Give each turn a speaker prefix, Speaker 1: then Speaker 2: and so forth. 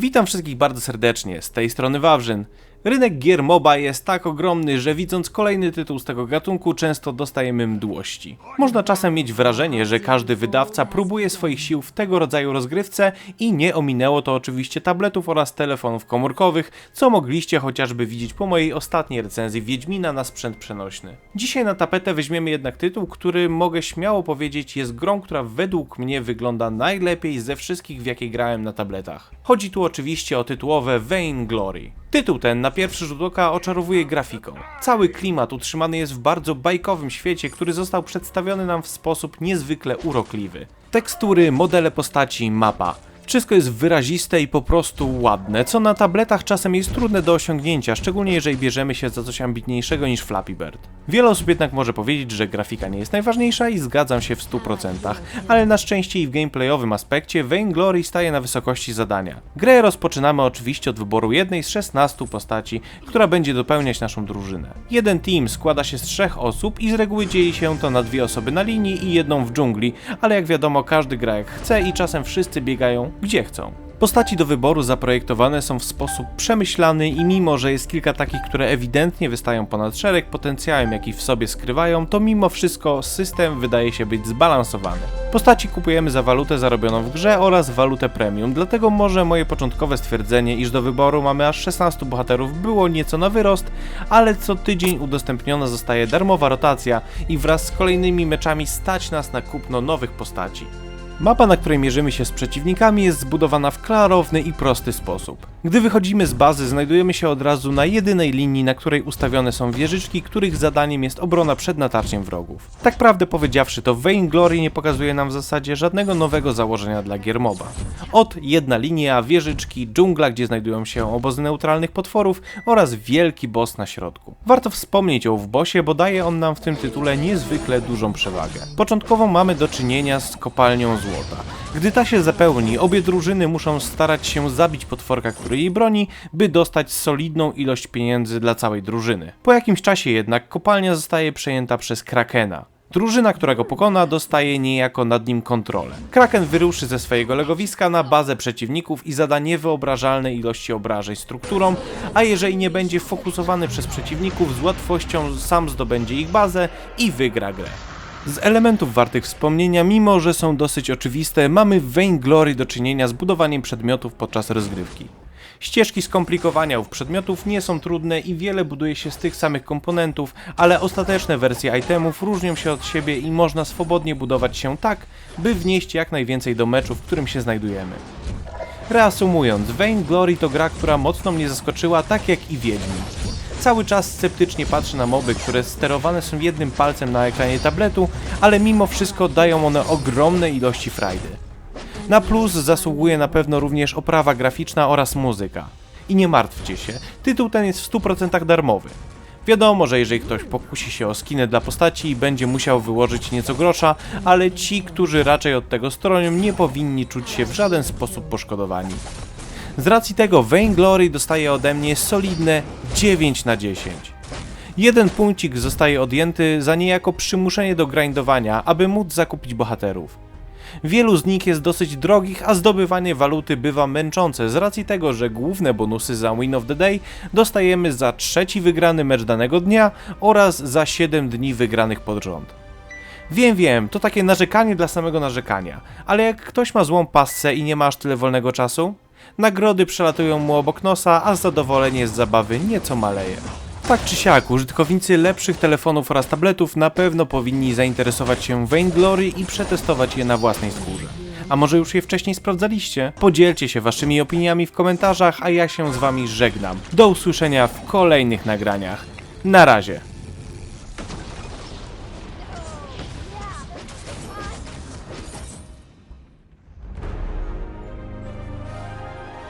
Speaker 1: Witam wszystkich bardzo serdecznie, z tej strony Wawrzyn. Rynek gier MOBA jest tak ogromny, że widząc kolejny tytuł z tego gatunku często dostajemy mdłości. Można czasem mieć wrażenie, że każdy wydawca próbuje swoich sił w tego rodzaju rozgrywce i nie ominęło to oczywiście tabletów oraz telefonów komórkowych, co mogliście chociażby widzieć po mojej ostatniej recenzji Wiedźmina na sprzęt przenośny. Dzisiaj na tapetę weźmiemy jednak tytuł, który mogę śmiało powiedzieć jest grą, która według mnie wygląda najlepiej ze wszystkich w jakie grałem na tabletach. Chodzi tu oczywiście o tytułowe Vainglory. Tytuł ten na pierwszy rzut oka oczarowuje grafiką. Cały klimat utrzymany jest w bardzo bajkowym świecie, który został przedstawiony nam w sposób niezwykle urokliwy. Tekstury, modele postaci, mapa. Wszystko jest wyraziste i po prostu ładne, co na tabletach czasem jest trudne do osiągnięcia, szczególnie jeżeli bierzemy się za coś ambitniejszego niż Flappy Bird. Wiele osób jednak może powiedzieć, że grafika nie jest najważniejsza i zgadzam się w 100%, ale na szczęście i w gameplayowym aspekcie Vainglory staje na wysokości zadania. Grę rozpoczynamy oczywiście od wyboru jednej z 16 postaci, która będzie dopełniać naszą drużynę. Jeden team składa się z trzech osób i z reguły dzieje się to na dwie osoby na linii i jedną w dżungli, ale jak wiadomo każdy gra jak chce i czasem wszyscy biegają gdzie chcą. Postaci do wyboru zaprojektowane są w sposób przemyślany i mimo, że jest kilka takich, które ewidentnie wystają ponad szereg potencjałem, jaki w sobie skrywają, to mimo wszystko system wydaje się być zbalansowany. Postaci kupujemy za walutę zarobioną w grze oraz walutę premium, dlatego może moje początkowe stwierdzenie, iż do wyboru mamy aż 16 bohaterów było nieco na wyrost, ale co tydzień udostępniona zostaje darmowa rotacja i wraz z kolejnymi meczami stać nas na kupno nowych postaci. Mapa, na której mierzymy się z przeciwnikami, jest zbudowana w klarowny i prosty sposób. Gdy wychodzimy z bazy, znajdujemy się od razu na jedynej linii, na której ustawione są wieżyczki, których zadaniem jest obrona przed natarciem wrogów. Tak prawdę powiedziawszy, to Vainglory nie pokazuje nam w zasadzie żadnego nowego założenia dla gier MOBA. Od jedna linia, wieżyczki, dżungla, gdzie znajdują się obozy neutralnych potworów oraz wielki boss na środku. Warto wspomnieć o Wbosie, bo daje on nam w tym tytule niezwykle dużą przewagę. Początkowo mamy do czynienia z kopalnią złota. Gdy ta się zapełni, obie drużyny muszą starać się zabić potworka, który jej broni, by dostać solidną ilość pieniędzy dla całej drużyny. Po jakimś czasie jednak kopalnia zostaje przejęta przez Krakena. Drużyna, która go pokona, dostaje niejako nad nim kontrolę. Kraken wyruszy ze swojego legowiska na bazę przeciwników i zada niewyobrażalne ilości obrażeń strukturą, a jeżeli nie będzie fokusowany przez przeciwników, z łatwością sam zdobędzie ich bazę i wygra grę. Z elementów wartych wspomnienia, mimo że są dosyć oczywiste, mamy w Vainglory do czynienia z budowaniem przedmiotów podczas rozgrywki. Ścieżki skomplikowania ów przedmiotów nie są trudne i wiele buduje się z tych samych komponentów, ale ostateczne wersje itemów różnią się od siebie i można swobodnie budować się tak, by wnieść jak najwięcej do meczu, w którym się znajdujemy. Reasumując, Vainglory to gra, która mocno mnie zaskoczyła, tak jak i Wiedźmin. Cały czas sceptycznie patrzy na moby, które sterowane są jednym palcem na ekranie tabletu, ale mimo wszystko dają one ogromne ilości frajdy. Na plus zasługuje na pewno również oprawa graficzna oraz muzyka. I nie martwcie się, tytuł ten jest w 100% darmowy. Wiadomo, że jeżeli ktoś pokusi się o skinę dla postaci, będzie musiał wyłożyć nieco grosza, ale ci, którzy raczej od tego stronią, nie powinni czuć się w żaden sposób poszkodowani. Z racji tego Vainglory dostaje ode mnie solidne 9 na 10. Jeden punkcik zostaje odjęty za niejako przymuszenie do grindowania, aby móc zakupić bohaterów. Wielu z nich jest dosyć drogich, a zdobywanie waluty bywa męczące z racji tego, że główne bonusy za Win of the Day dostajemy za trzeci wygrany mecz danego dnia oraz za 7 dni wygranych pod rząd. Wiem, wiem, to takie narzekanie dla samego narzekania, ale jak ktoś ma złą passę i nie ma aż tyle wolnego czasu, nagrody przelatują mu obok nosa, a zadowolenie z zabawy nieco maleje. Tak czy siak, użytkownicy lepszych telefonów oraz tabletów na pewno powinni zainteresować się Vainglory i przetestować je na własnej skórze. A może już je wcześniej sprawdzaliście? Podzielcie się waszymi opiniami w komentarzach, a ja się z wami żegnam. Do usłyszenia w kolejnych nagraniach. Na razie.